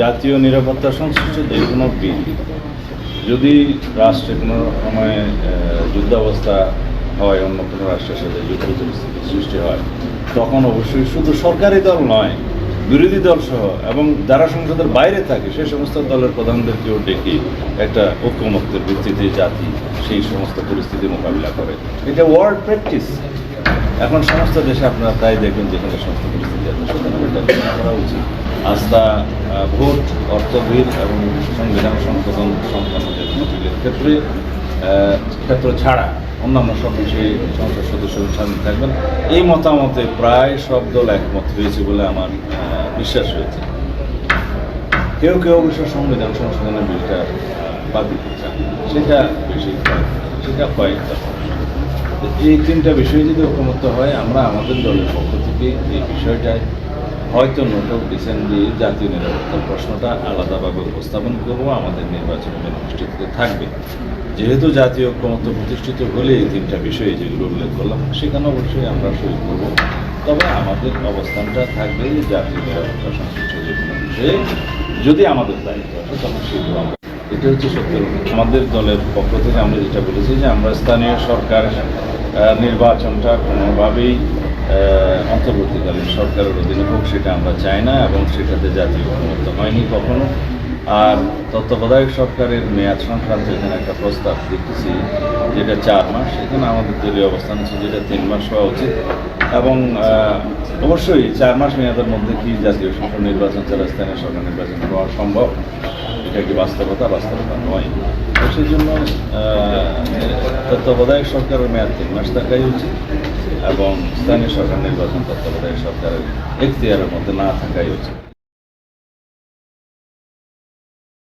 জাতীয় নিরাপত্তা সংশ্লিষ্ট যে কোনো বিল যদি রাষ্ট্রে কোনো সময় যুদ্ধাবস্থা হয়, অন্য কোনো রাষ্ট্রের সাথে যুদ্ধ পরিস্থিতি সৃষ্টি হয়, তখন অবশ্যই শুধু সরকারি দল নয়, বিরোধী দল সহ এবং যারা সংসদের বাইরে থাকে, সে সমস্ত দলের প্রধানদেরকেও ডেকে একটা ঐক্যমত্যের ভিত্তিতে জাতি সেই সমস্ত পরিস্থিতি মোকাবিলা করে। এটা ওয়ার্ল্ড প্র্যাকটিস এখন সমস্ত দেশে আপনারা তাই দেখবেন যেখানে সমস্ত পরিস্থিতি আছে। সুতরাং এটা করা উচিত। আস্থা ভোট অর্থবিল এবং সংবিধান সংশোধন সংক্রান্ত যে ক্ষেত্রে ক্ষেত্র ছাড়া অন্যান্য সব বিষয়ে সংসদ সদস্য সামিল থাকবেন। এই মতামতে প্রায় সব দল একমত হয়েছে বলে আমার বিশ্বাস হয়েছে। কেউ কেউ অবশ্য সংবিধান সংশোধনের বিলটা বাদ দিতে চান। সেটা বেশি সেটা কয়েকটা এই তিনটা বিষয় যদি ঐকমত্য হয়, আমরা আমাদের দলের পক্ষ থেকে এই বিষয়টায় হয়তো নোটক দিয়ে জাতীয় নিরাপত্তার প্রশ্নটা আলাদাভাবে উপস্থাপন করব, আমাদের নির্বাচন অনুষ্ঠিত থাকবে। যেহেতু জাতীয় ঐক্যমত্য প্রতিষ্ঠিত হলে এই তিনটা বিষয়ে যেগুলো উল্লেখ করলাম, সেখানে অবশ্যই আমরা সই করব। তবে আমাদের অবস্থানটা থাকবে যে জাতীয় নিরাপত্তা সংশ্লিষ্ট যে কোনো বিষয়ে। যদি আমাদের দায়িত্ব আসে, তখন সেগুলো আমরা এটা হচ্ছে সত্য। আমাদের দলের পক্ষ থেকে আমরা যেটা বলেছি যে আমরা স্থানীয় সরকার নির্বাচনটা কোনোভাবেই অন্তর্বর্তীকালীন সরকারের অধীনে হোক, সেটা আমরা চাই না এবং সেটাতে জাতীয় ঐক্যমত্য হয়নি কখনো। আর তত্ত্বাবধায়ক সরকারের মেয়াদ সংক্রান্ত এখানে একটা প্রস্তাব দেখতেছি, যেটা চার মাস, এখানে আমাদের দলীয় অবস্থান হচ্ছে যেটা তিন মাস হওয়া উচিত। এবং অবশ্যই চার মাস মেয়াদের মধ্যে কি জাতীয় সংসদ নির্বাচন ছাড়া স্থানীয় সরকার নির্বাচন হওয়া সম্ভব? এটা কি বাস্তবতা? বাস্তবতা নয়। সেই জন্য তত্ত্বাবধায়ক সরকারের মেয়াদ তিন মাস থাকাই উচিত এবং স্থানীয় সরকার নির্বাচন তত্ত্বাবধায়ক সরকারের এখতিয়ারের মধ্যে না থাকাই উচিত।